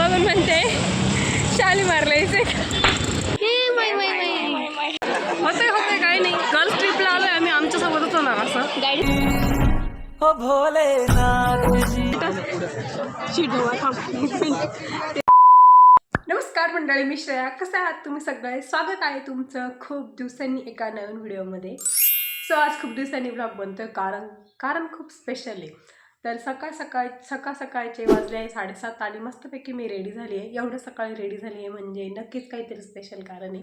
बघून म्हणते शालीमार यायचंय होतंय होतंय काय नाही. गर्ल्स ट्रिपला आलोय आम्ही आमच्यासोबतच होणार असं. गाडी नमस्कार मंडळी मी श्रेया. कसे आहात तुम्ही सगळे? स्वागत आहे तुमचं खूप दिवसांनी एका नवीन व्हिडिओमध्ये सो आज खूप दिवसांनी ब्लॉग बनतोय कारण कारण खूप स्पेशल आहे. तर सकाळ सकाळ सकाळ सकाळचे वाजले आहे साडेसात आणि मस्तपैकी मी रेडी झाली आहे. एवढं सकाळी रेडी झाली आहे म्हणजे नक्कीच काहीतरी स्पेशल कारण आहे.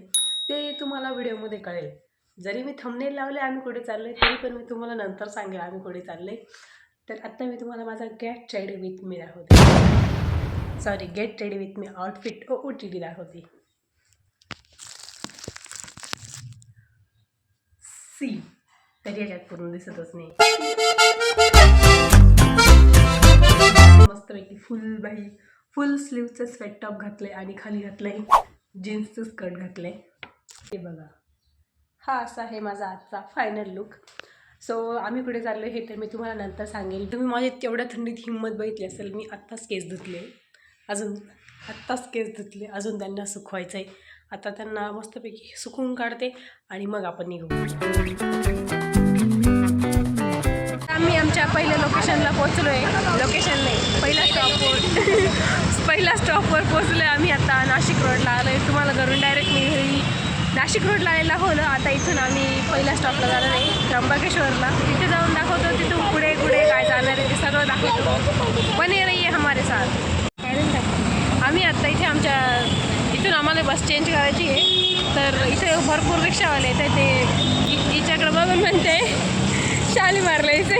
ते तुम्हाला व्हिडिओमध्ये कळेल. जरी मी थंबनेल लावले आम्ही कुठे चालले तरी पण मी तुम्हाला नंतर सांगेल आम्ही कुठे चालले तर आत्ता मी तुम्हाला माझा गेट रेडी विथ मी दाखवते. Sorry get ready with me outfit O O T D दाखवते. सी तरी याच्यात पूर्ण दिसतच नाही. मस्तपैकी फुल बाई फुल स्लीवचं स्वेट टॉप घातलंय आणि खाली घातलं आहे जीन्सचं स्कर्ट घातलं आहे हे बघा. हा असा आहे माझा आजचा फायनल लुक सो आम्ही कुठे चाललो हे तर मी तुम्हाला नंतर सांगेल. तुम्ही माझी तेवढ्या थंडीत हिंमत बघितली असेल मी आत्ताच केस धुतले. अजून आत्ताच केस धुतले अजून त्यांना सुकवायचं आहे आता त्यांना मस्तपैकी सुकवून काढते आणि मग आपण निघू. आम्ही आमच्या पहिल्या लोकेशनला पोहोचलो आहे लोकेशन नाही पहिल्या स्टॉपवर पहिल्या स्टॉपवर पोहोचलो आहे आम्ही आता नाशिक रोडला आलो आहे तुम्हाला घरून डायरेक्ट मी घरी नाशिक रोडला यायला होलं आता इथून आम्ही पहिल्या स्टॉपला जाणार आहे त्र्यंबकेश्वरला. तिथे जाऊन दाखवतो तिथून पुढे पुढे काय जाणार आहे ते सगळं दाखवतो. पण ये नाही आहे हमारे साथ. आम्ही आत्ता इथे आमच्या इथून आम्हाला बस चेंज करायची आहे. तर इथे भरपूर रिक्षावाले आहेत ते इच्याकडं बघून म्हणते. शालीमार यायचे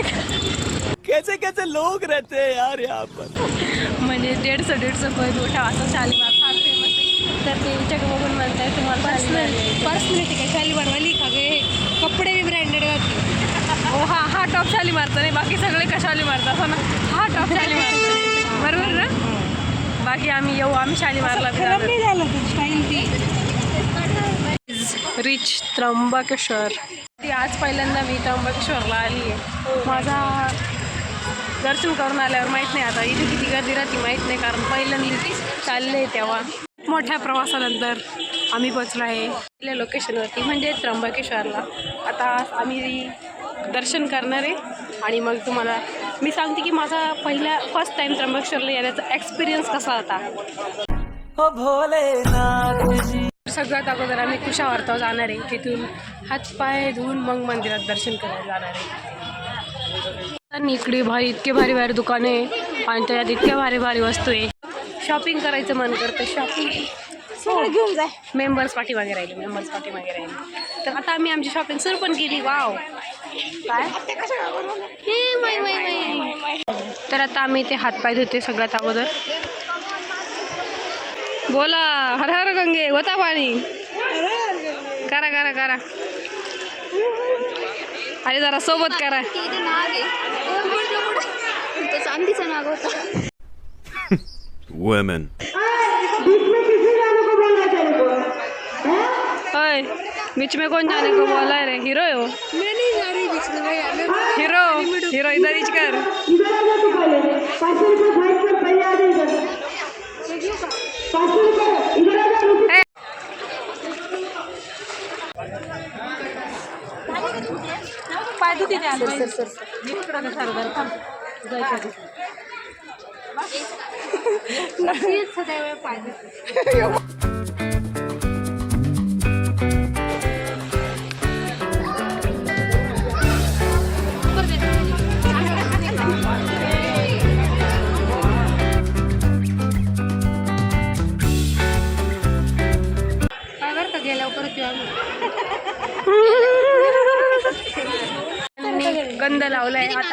कैसे कैसे लोग रहते हैं यार यहाँ पर। म्हणजे दीडशे दीडशे रुपये उठा असं शालीमार फार फेमस आहे. तर ते हिच्याकडे बघून म्हणताय तुम्हाला पर्सनल पर्सनॅलिटी काय? शालीमारवाली का गे? कपडे बी ब्रँडेड घातले. हो हा हा टॉप शाली मारता नाही बाकी सगळे कशाली मारतात असं ना? हा टॉप शाली मारतो. बरोबर ना? बाकी आम्ही येऊ आम्ही शाली मारला रिच त्र्यंबकेश्वर ती आज पहिल्यांदा मी त्र्यंबकेश्वरला आली आहे. माझा दर्शन करून आल्यावर माहीत नाही आता इथे किती गर्दी राहते माहीत नाही कारण पहिल्यांदा चालले तेव्हा. मोठ्या प्रवासानंतर आम्ही पोचलो आहे. आपल्या लोकेशनवरती म्हणजे त्र्यंबकेश्वरला आता आम्ही दर्शन करणार आहे आणि मग तुम्हाला मी सांगते की माझा पहिला फर्स्ट टाईम त्र्यंबकेश्वरला येण्याचा एक्सपिरियन्स कसा होता. ओ भोलेनाथ सगळ्यात अगोदर आम्ही कुशावार्ता जाणार आहे. तिथून हातपाय धुवून मग मंदिरात दर्शन करायला जाणार आहे. आणि इकडे भारी इतके भारी भारी दुकाने आहे आणि त्याच्यात इतक्या भारी भारी वस्तू आहे. शॉपिंग करायचं मन करतं शॉपिंग घेऊन जाय. मेंबर्स पाठी मागे राहिले मेंबर्स पाठी मागे राहिले. तर आता आम्ही आमची शॉपिंग सुरू पण केली वाव काय? तर आता आम्ही इथे हातपाय धुते सगळ्यात अगोदर. बोला हर हर गंगे होता पाणी करा करा करा। अरे जरा सोबत करा। इथे नाग आहे. तो चांदीचा नाग होता. Women. ओए बीच में कौन जाने को बोला है रे? हीरो है वो. हीरो हीरो इधर इच कर. ए, पाय धुते ते आले इकडं कसं अर्धा थांब. जायचं. सदैव पाहिजे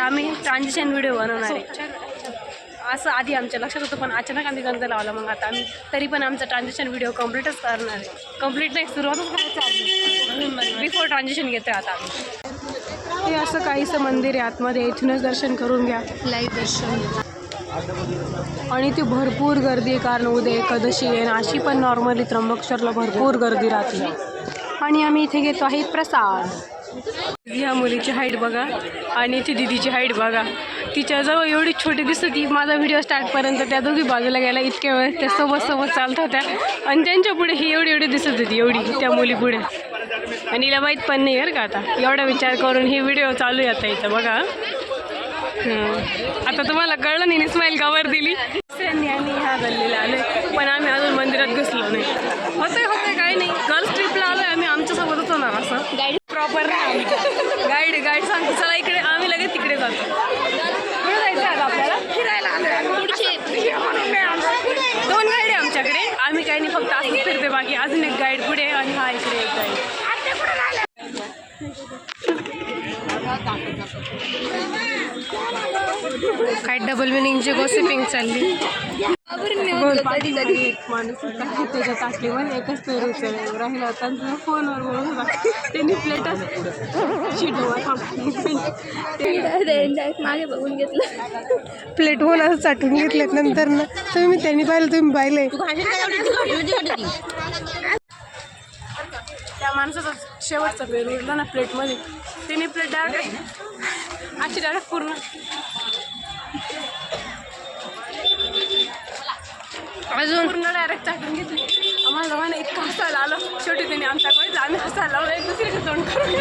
आम्ही ट्रान्झिशन व्हिडिओ बनवणार आहे. असं आधी आमच्या लक्षात होतं पण अचानक आम्ही गंध लावला मग आता आम्ही तरी पण आमचा ट्रान्झिशन व्हिडिओ कम्प्लीटच करणार आहे. कंप्लीट नाही सुरुवातच करायचं बिफोर ट्रान्झिशन घेतोय आता आम्ही. हे असं काहीसं मंदिर आहे आतमध्ये इथूनच दर्शन करून घ्या. लाईव्ह दर्शन. आणि ती भरपूर गर्दी आहे कारण उद्या एकादशी आहे आणि अशी पण नॉर्मली त्र्यंबकेश्वरला भरपूर गर्दी राहते. आणि आम्ही इथे घेतो आहे प्रसाद. ह्या मुलीची हाईट बघा आणि ती दिदीची हाईट बघा. तिच्याजवळ एवढी छोटी दिसत ती माझा व्हिडिओ स्टार्टपर्यंत त्या दोघी बाजूला गेला इतक्या वेळेस त्या सोबत सोबत चालत होत्या. आणि त्यांच्या पुढे ही एवढी एवढी दिसत होती एवढी त्या मुली पुढे. आणि हिला माहीत पण नाही बरं का आता. एवढा विचार करून ही व्हिडिओ चालू आहे आता इथं बघा. आता तुम्हाला कळलं नाही स्माईल कवर दिली. त्यांनी आणि ह्या गल्लीला आलो पण आम्ही अजून मंदिरात घुसलो नाही. होतंय होतंय काय नाही. गर्ल्स ट्रिपला आलोय आम्ही आमच्यासोबतच होणार असं. प्रॉपर गाईड गाईड सांगतो. चला इकडे आम्ही लगेच तिकडे जातो. कुठे जायचं आहे आपल्याला? फिरायला दोन गाईड आहे आमच्याकडे. आम्ही काही नाही फक्त असंच फिरते बाकी. अजून एक गाईड पुढे आणि हा इकडे एक गाईड काय डबल मिनिंगची गोसिपिंग चालली? एक माणूस होता. त्याच्या ताटलीवर एकच पेर राहिला होता. आणि तुझ्या फोनवर बोलत होता. त्यांनी प्लेटच शिटवर मागे बघून घेतलं. प्लेट असं चाटून घेतलेत नंतर ना. तुम्ही त्यांनी पाहिलं तुम्ही पाहिले. त्या माणसाचा शेवटचा पेर ना प्लेटमध्ये त्याने प्लेट डायरेक्ट अशी डायरेक्ट पूर्ण अजून? पूर्ण डायरेक्ट चाटून घेतली. आम्हाला दोघांना इतकं हसायला आलं. शेवटी त्यांनी आमच्या कळलं आम्ही हसायला लावलं. एक दुसरीकडे तोंड करून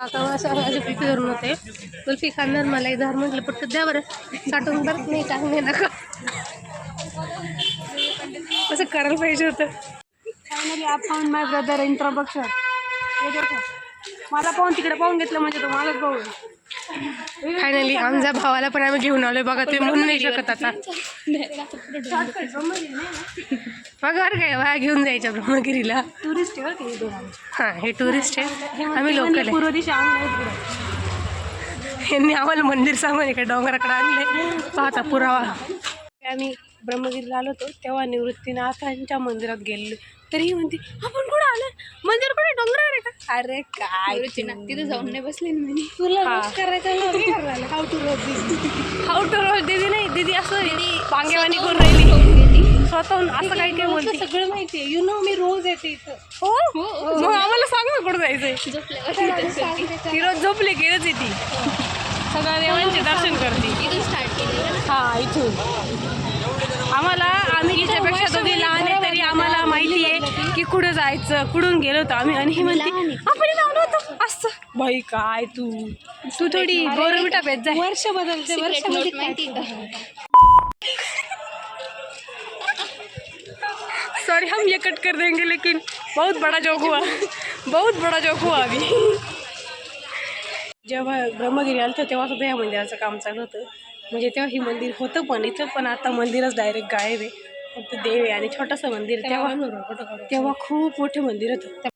आता असं माझे धरून होते. कुल्फी खाणार मला इधार म्हटलं पटकन द्या बरं. साठवून बरं. नाही काय नाही नका. असं करायला पाहिजे होतं. Finally found my brother introduction मला पाहून तिकडे पाहून घेतलं म्हणजे तो माझाच भाऊ फायनली आमच्या भावाला पण आम्ही घेऊन आलोय बघा ते म्हणून नाही शकत आता. बघा बरं काय वा घेऊन जायच्या ब्रह्मगिरीला. टुरिस्ट आहे हां हे टुरिस्ट आहे. आम्ही लोकल पूर्व दिशा यांनी आम्हाला मंदिर सांगून इकडे डोंगराकडे आणले पाहता पुरावा. आम्ही ब्रह्मगिरीला आलो होतो तेव्हा निवृत्तीनाथांच्या मंदिरात गेलेलो. तरी म्हणते आपण आलं. मंदिर कुठे? डोंगरावर आहे का? अरे काय तिथे जाऊन नाही बसले ना मी. तुला करायचं हाऊ टू रोज दिदी हाऊ टू रोज दिदी नाही दिदी असं पांगेवानी करून राहिली. स्वतःहून असं काही काही बोलते. सगळं माहितीये यु नो मी रोज येते इथं. हो? मग आम्हाला सांग ना कुठं जायचंय. झोपल्यावर ती रोज झोपली गेलच येते सगळ्या देवांचे दर्शन करते. इथून स्टार्ट केलं हा इथून. आम्हाला आम्ही तिच्यापेक्षा दोघी लहान आहे तरी आम्हाला माहिती आहे की कुठं जायचं कुठून गेलो होतो आम्ही. आणि ही म्हणते आपण लावलो होतो. असं. बाई काय तू? तू थोडी बोरमिटा पेत जाय वर्ष बदलते का सॉरी हम ये कट कर देंगे लेकिन बहुत बड़ा जोक हुआ. बहुत बड़ा जोक हुआ अभी. जेव्हा ब्रह्मगिरी आलं होतं तेव्हा सुद्धा या मंदिराचं काम चालू होतं. म्हणजे तेव्हा ही मंदिर होतं पण इथं पण आता मंदिरच डायरेक्ट गायब आहे. फक्त देव आहे आणि छोटंसं मंदिर तेव्हा तेव्हा खूप मोठं मंदिर होतं.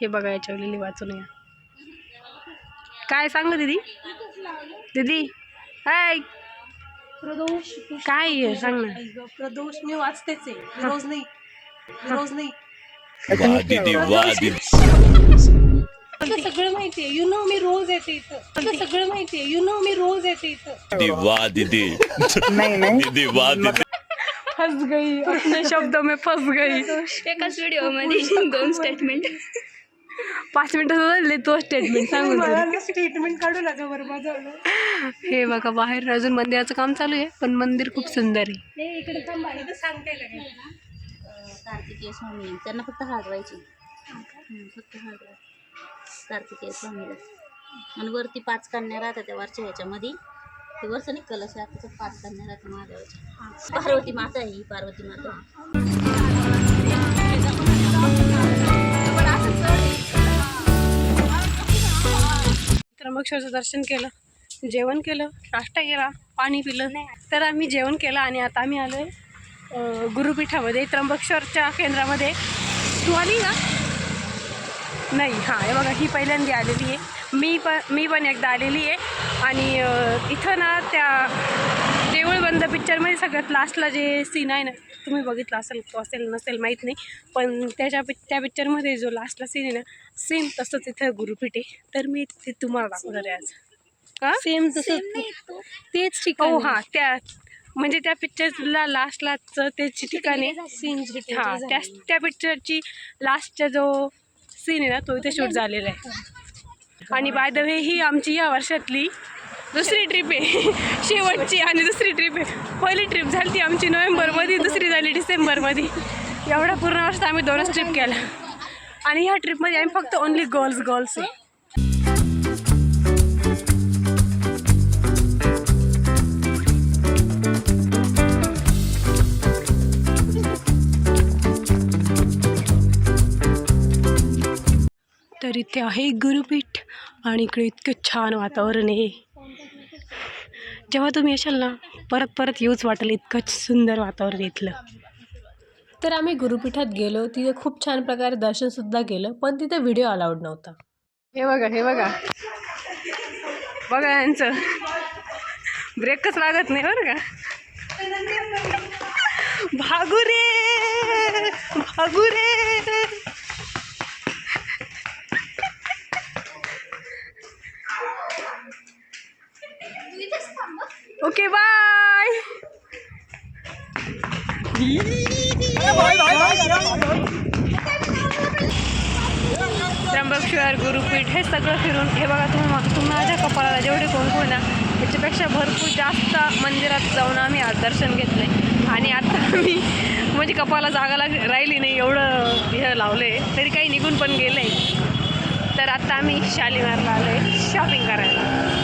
हे बघा याच्यावर लिहिली वाचून या. काय सांगू दीदी? दीदी हाय काय आहे? सांग ना. प्रदोष मी वाचतेच आहे. रोज नाही. रोज नाही. सगळं माहितीये. यु नो मी रोज येते इथं. सगळं माहितीये. यु नो मी रोज येते इथं. दीदी दीदी फस गई. अपने शब्दों में फस गई. एकाच व्हिडिओमध्ये दोन स्टेटमेंट पाच मिनिटं झाले तो स्टेटमेंट सांगून स्टेटमेंट काढू नका बरं माझं हे बघा बाहेर अजून मंदिराचं काम चालू आहे पण मंदिर खूप सुंदर आहे. इकडे सांगते कार्तिकेय स्वामी. त्यांना फक्त हलवायची फक्त हलवायची कार्तिकेय स्वामीला आणि वरती पाच कन्या राहतात त्या वरच्या ह्याच्यामध्ये. ते वरचं नाही कलश आहे. त्याच्यात पाच कन्या राहतात महादेवाच्या. पार्वती माता आहे ही पार्वती माता. त्र्यंबकेश्वरचं दर्शन केलं जेवण केलं नाश्ता केला पाणी पिलं. तर आम्ही जेवण केलं आणि आता आम्ही आलो आहे गुरुपीठामध्ये त्र्यंबकेश्वरच्या केंद्रामध्ये. तू आली का? नाही हां हे बघा ही पहिल्यांदा आलेली आहे. मी पण मी पण एकदा आलेली आहे. आणि इथं ना त्या देऊळ बंद पिक्चरमध्ये सगळ्यात लास्टला जे सीन आहे ना तुम्ही बघितला असेल तो असेल नसेल माहीत नाही. पण त्याच्या पिक त्या पिक्चरमध्ये जो लास्टला सीन आहे ना सेम तसंच इथं गुरुपीठ आहे. तर मी ते तुम्हाला दाखवणार आहे आज. का सेम तसं तेच ठिकाण हो हां त्या म्हणजे त्या पिक्चरला लास्टलाच त्याची ठिकाणी हां त्या त्या पिक्चरची लास्टचा जो सीन आहे ना तो इथे शूट झालेला आहे. आणि बाय द वे ही आमची या वर्षातली दुसरी ट्रिप आहे. शेवटची आणि दुसरी ट्रिप आहे. पहिली ट्रिप झाली ती आमची नोव्हेंबरमध्ये दुसरी झाली डिसेंबरमध्ये. एवढ्या पूर्ण वर्षात आम्ही दोनच ट्रिप केल्या. आणि ह्या ट्रिपमध्ये आम्ही फक्त ओन्ली गर्ल्स गर्ल्स आहे. इथे आहे गुरुपीठ आणि इकडे इतकं छान वातावरण आहे. जेव्हा तुम्ही येशाल ना परत परत येऊच वाटेल इतकं सुंदर वातावरण इथलं. तर आम्ही गुरुपीठात गेलो तिथे खूप छान प्रकारे दर्शनसुद्धा केलं पण तिथे व्हिडिओ अलाउड नव्हता. हे बघा हे बघा. बघा यांचं. ब्रेकच लागत नाही बरं का? भागू रे भागू रे ओके बाय त्र्यंबकेश्वर गुरुपीठ हे सगळं फिरून हे बघा तुम्ही तुम्ही माझ्या कपाळाला जेवढे कुंकू ना त्याच्यापेक्षा भरपूर जास्त मंदिरात जाऊन आम्ही आज दर्शन घेतले. आणि आता आम्ही म्हणजे कपाळाला जागा लाग राहिली नाही एवढं हे लावलं आहे तरी काही निघून पण गेलं आता आम्ही शालिमारला आलो आहे शॉपिंग करायला.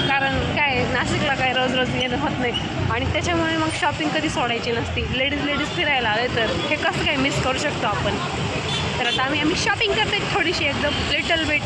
कारण काय नाशिकला काय रोज रोज येणं होत नाही. आणि त्याच्यामुळे मग शॉपिंग कधी सोडायची नसती. लेडीज लेडीज फिरायला आले तर. हे कसं काय मिस करू शकतो आपण? तर आता आम्ही आम्ही शॉपिंग करते थोडीशी एकदम लिटल बिट